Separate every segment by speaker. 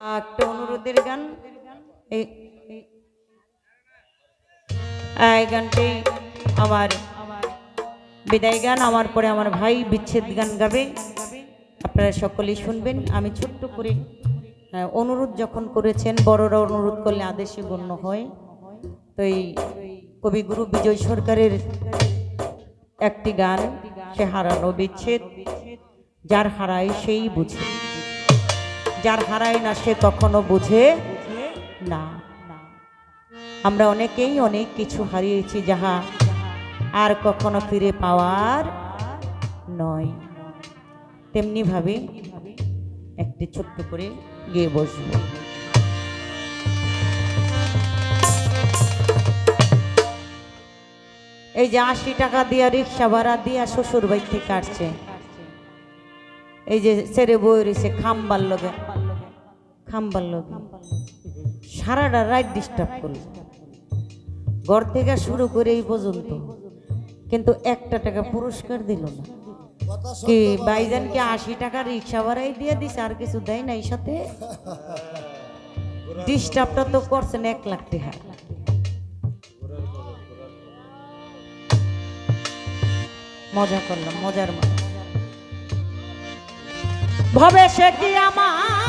Speaker 1: একটা অনুরোধের গান। এই গানটি আমার বিদায় গান, আমার পরে আমার ভাই বিচ্ছেদ গান গাবে। আপনারা সকলেই শুনবেন। আমি ছোট্ট করে অনুরোধ যখন করেছেন, বড়রা অনুরোধ করলে আদেশে গণ্য হয়। তো এই কবিগুরু বিজয় সরকারের একটি গান, সে হারানো বিচ্ছেদ, যার হারায় সেই বুঝে। যার হারায় না, সে তখনও বুঝে না। আমরা অনেকেই অনেক কিছু হারিয়েছি যাহা আর কখনো ফিরে পাওয়ার নয়। তেমনিভাবে একটি ছোট্ট করে গিয়ে বসব। এই যে আশি টাকা দিয়া রিক্সা ভাড়া দিয়া শ্বশুর বাড়ি থেকে এই যে ছেড়ে বই রয়েছে খাম্বার লগে খাম্বার সারাটা ডিস্টার্ব করল। ঘর থেকে শুরু করে এই পর্যন্ত। কিন্তু একটা টাকা পুরস্কার দিল না। কি বাইজানকে আশি টাকা রিক্সা ভাড়াই দিয়ে দিছে, আর কিছু দেয় না এই সাথে ডিস্টার্বটা তো করছেন এক লাখ টাকা। মজা করলাম, মজার মজা। ভবে সে কি আমার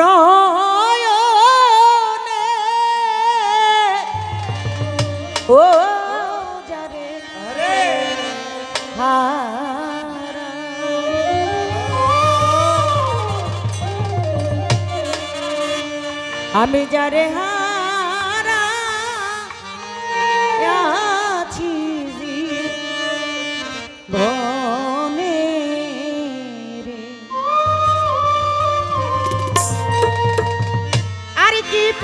Speaker 1: নয়নে। ও যারে আমি যারে হারা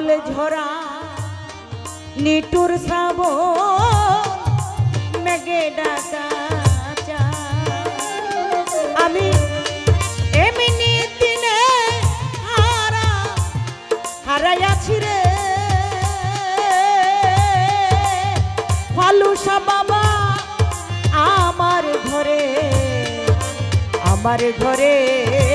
Speaker 1: বাদল ঝরা নিটুর শ্রাব মেঘে ডাকা আমি এমনি হারা রে। বাবা আমার ঘরে, আমার ঘরের